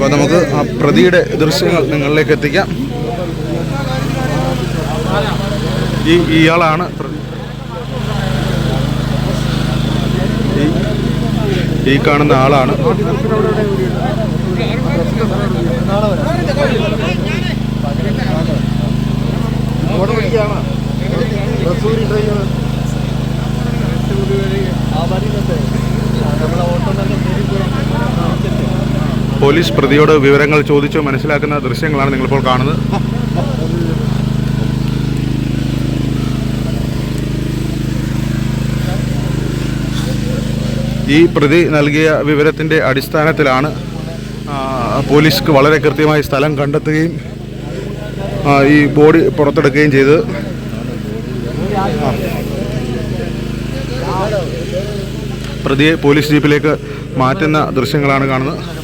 അപ്പോൾ നമുക്ക് ആ പ്രതിയുടെ ദൃശ്യങ്ങൾ നിങ്ങളിലേക്ക് എത്തിക്കാം. ഈ ഇയാളാണ്. ഈ- കാണുന്ന ആളാണ്. പോലീസ് പ്രതിയോട് വിവരങ്ങൾ ചോദിച്ചു മനസ്സിലാക്കുന്ന ദൃശ്യങ്ങളാണ് നിങ്ങളിപ്പോൾ കാണുന്നത് ഈ പ്രതി നൽകിയ വിവരത്തിന്റെ അടിസ്ഥാനത്തിലാണ് പോലീസ്ക്ക് പോലീസ് വളരെ കൃത്യമായി സ്ഥലം കണ്ടെത്തുകയും ഈ ബോഡി പുറത്തെടുക്കുകയും ചെയ്തത്. പ്രതിയെ പോലീസ് ജീപ്പിലേക്ക് മാറ്റുന്ന ദൃശ്യങ്ങളാണ് കാണുന്നത്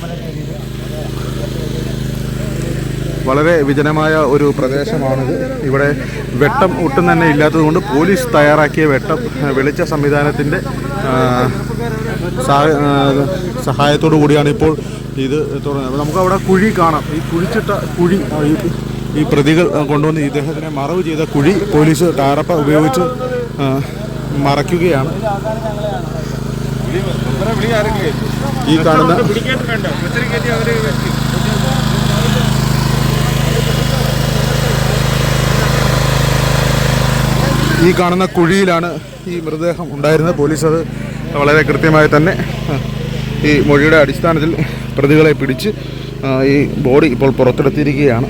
വളരെ വിജനമായ ഒരു പ്രദേശമാണിത്. ഇവിടെ വെട്ടം ഒട്ടും തന്നെ ഇല്ലാത്തതുകൊണ്ട് പോലീസ് തയ്യാറാക്കിയ വെട്ടം വെളിച്ച സംവിധാനത്തിന്റെ സഹായത്തോടു കൂടിയാണ് ഇപ്പോൾ ഇത് തുടങ്ങുന്നത്. നമുക്ക് അവിടെ കുഴി കാണാം. ഈ കുഴിച്ചിട്ട കുഴി ഈ- പ്രതികൾ കൊണ്ടുവന്ന് ഇദ്ദേഹത്തിനെ മറവ് ചെയ്ത കുഴി പോലീസ് ടാറപ്പ ഉപയോഗിച്ച് മറയ്ക്കുകയാണ്. ഈ കാണുന്ന ഈ കാണുന്ന കുഴിയിലാണ് ഈ മൃതദേഹം ഉണ്ടായിരുന്നത്. പോലീസ് അത് വളരെ കൃത്യമായി തന്നെ ഈ മൊഴിയുടെ അടിസ്ഥാനത്തിൽ പ്രതികളെ പിടിച്ച് ഈ ബോഡി ഇപ്പോൾ പുറത്തെടുത്തിരിക്കുകയാണ്.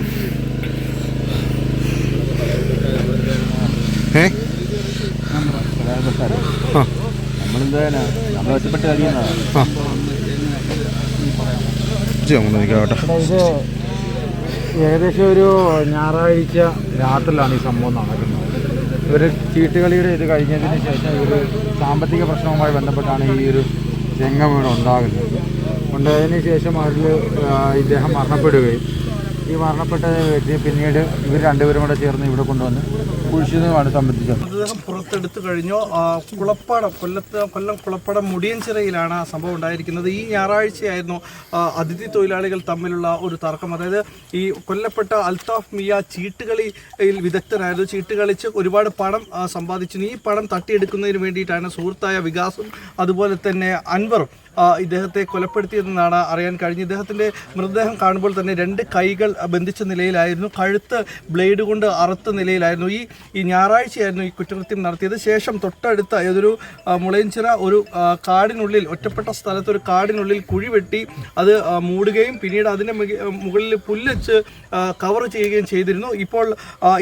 ഏ? ഏകദേശം ഒരു ഞായറാഴ്ച രാത്രിയിലാണ് ഈ സംഭവം നടക്കുന്നത്. ഇവർ ചീട്ടുകളിയുടെ ഇത് കഴിഞ്ഞതിന് ശേഷം ഇവർ സാമ്പത്തിക പ്രശ്നവുമായി ബന്ധപ്പെട്ടാണ് ഈ ഒരു രംഗം ഇവിടെ ഉണ്ടാകുന്നത്. ഉണ്ടായതിന് ശേഷം അതിൽ ഇദ്ദേഹം മരണപ്പെടുകയും. ഈ മരണപ്പെട്ട വ്യക്തിയെ പിന്നീട് ഇവർ രണ്ടുപേരും കൂടെ ചേർന്ന് ഇവിടെ കൊണ്ടുവന്ന് കുഴിച്ചതുമാണ് സംബന്ധിച്ചത്. മൃതദേഹം പുറത്തെടുത്തു കഴിഞ്ഞു. കുളപ്പാടം കൊല്ലത്ത് കൊല്ലം കുളപ്പാടം മുടിയൻചിറയിലാണ് ആ സംഭവം ഉണ്ടായിരിക്കുന്നത്. ഈ ഞായറാഴ്ചയായിരുന്നു അതിഥി തൊഴിലാളികൾ തമ്മിലുള്ള ഒരു തർക്കം. അതായത് ഈ കൊല്ലപ്പെട്ട അൽത്താഫ് മിയ ചീട്ടുകളിയിൽ വിദഗ്ധനായിരുന്നു. ചീട്ട് കളിച്ച് ഒരുപാട് പണം സമ്പാദിച്ചു ഈ പണം തട്ടിയെടുക്കുന്നതിന് വേണ്ടിയിട്ടാണ് സുഹൃത്തായ വികാസും അതുപോലെ തന്നെ അൻവറും ഇദ്ദേഹത്തെ കൊലപ്പെടുത്തിയതെന്നാണ് അറിയാൻ കഴിഞ്ഞത്. ഇദ്ദേഹത്തിന്റെ മൃതദേഹം കാണുമ്പോൾ തന്നെ രണ്ട് കൈകൾ ബന്ധിച്ച നിലയിലായിരുന്നു. കഴുത്ത് ബ്ലേഡ് കൊണ്ട് അറുത്ത നിലയിലായിരുന്നു. ഈ ഈ ഞായറാഴ്ചയായിരുന്നു ഈ കുറ്റകൃത്യം നടത്തിയത്. ശേഷം തൊട്ടടുത്ത ഏതൊരു മുളയഞ്ചിറ ഒരു കാടിനുള്ളിൽ ഒറ്റപ്പെട്ട സ്ഥലത്ത് ഒരു കാടിനുള്ളിൽ കുഴി വെട്ടി അത് മൂടുകയും പിന്നീട് അതിന്റെ മുകളിൽ പുല്ലച്ച് കവർ ചെയ്യുകയും ചെയ്തിരുന്നു. ഇപ്പോൾ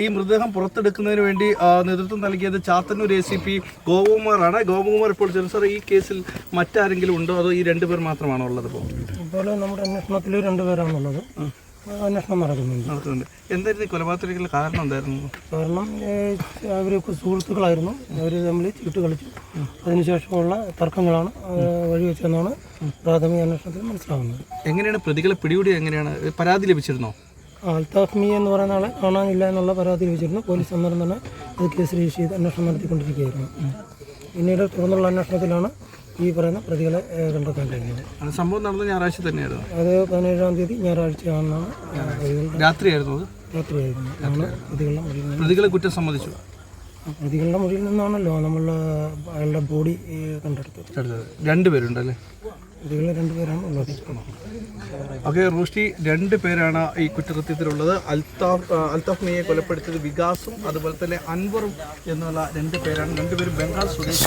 ഈ മൃതദേഹം പുറത്തെടുക്കുന്നതിന് വേണ്ടി നേതൃത്വം നൽകിയത് ചാത്തന്നൂർ എ സി പി ഗോപകുമാറാണ്. ഗോപകുമാർ ഇപ്പോൾ ചോദിച്ചു ഈ കേസിൽ മറ്റാരെങ്കിലും ഉണ്ടോ? അതോ ഈ രണ്ടുപേർ മാത്രമാണോ ഉള്ളത് ഇപ്പോൾ ഇപ്പോൾ നമ്മുടെ അന്വേഷണത്തിൽ രണ്ടുപേരാണുള്ളത് അന്വേഷണം നടക്കുന്നുണ്ട്. നടക്കുന്നുണ്ട്. എന്തായിരുന്നു കൊലപാതകത്തിലേക്കുള്ള കാരണം എന്തായിരുന്നു? കാരണം അവർ സുഹൃത്തുക്കളായിരുന്നു. അവർ തമ്മിൽ ചീട്ട് കളിച്ചു. അതിനുശേഷമുള്ള തർക്കങ്ങളാണ് വഴി വഴിവെച്ചതെന്നാണ് പ്രാഥമിക അന്വേഷണത്തിൽ മനസ്സിലാവുന്നത്. എങ്ങനെയാണ് പ്രതികളെ പിടികൂടി എങ്ങനെയാണ്? പരാതി ലഭിച്ചിരുന്നോ? അൽത്താഫ്മി എന്ന് പറയുന്ന ആളെ കാണാനില്ല എന്നുള്ള പരാതി ലഭിച്ചിരുന്നു. പോലീസ് അന്നേരം തന്നെ അത് കേസ് രജിസ്റ്റർ ചെയ്ത് അന്വേഷണം നടത്തിക്കൊണ്ടിരിക്കുകയായിരുന്നു. പിന്നീട് തുടർന്നുള്ള അന്വേഷണത്തിലാണ് ഈ പറയുന്ന പ്രതികളെ കണ്ടെത്താൻ കഴിഞ്ഞത്. സംഭവം നടന്നത് ഞായറാഴ്ച തന്നെയായിരുന്നു. അത് പതിനേഴാം തീയതി ഞായറാഴ്ചയാണെന്നാണ് രാത്രിയായിരുന്നു അത്? രാത്രിയായിരുന്നു. നമ്മൾ പ്രതികളുടെ മൊഴിയിൽ നിന്ന് പ്രതികളെ കുറ്റം സമ്മതിച്ചു. പ്രതികളുടെ മൊഴിയിൽ നിന്നാണല്ലോ നമ്മൾ അയാളുടെ ബോഡി കണ്ടെടുത്തത്. രണ്ടുപേരുണ്ടല്ലേ പ്രതികൾ രണ്ടുപേരാണ് ഉള്ളത്. ഓക്കെ റോഷ്ടി രണ്ട് പേരാണ് ഈ കുറ്റകൃത്യത്തിലുള്ളത്. അൽത്താഫ് അൽതാഫ് അൽത്താഫ് മിയെ കൊലപ്പെടുത്തിയത് വികാസും അതുപോലെ തന്നെ അൻവറും എന്നുള്ള രണ്ട് പേരാണ്. രണ്ടുപേരും ബംഗാൾ സ്വദേശി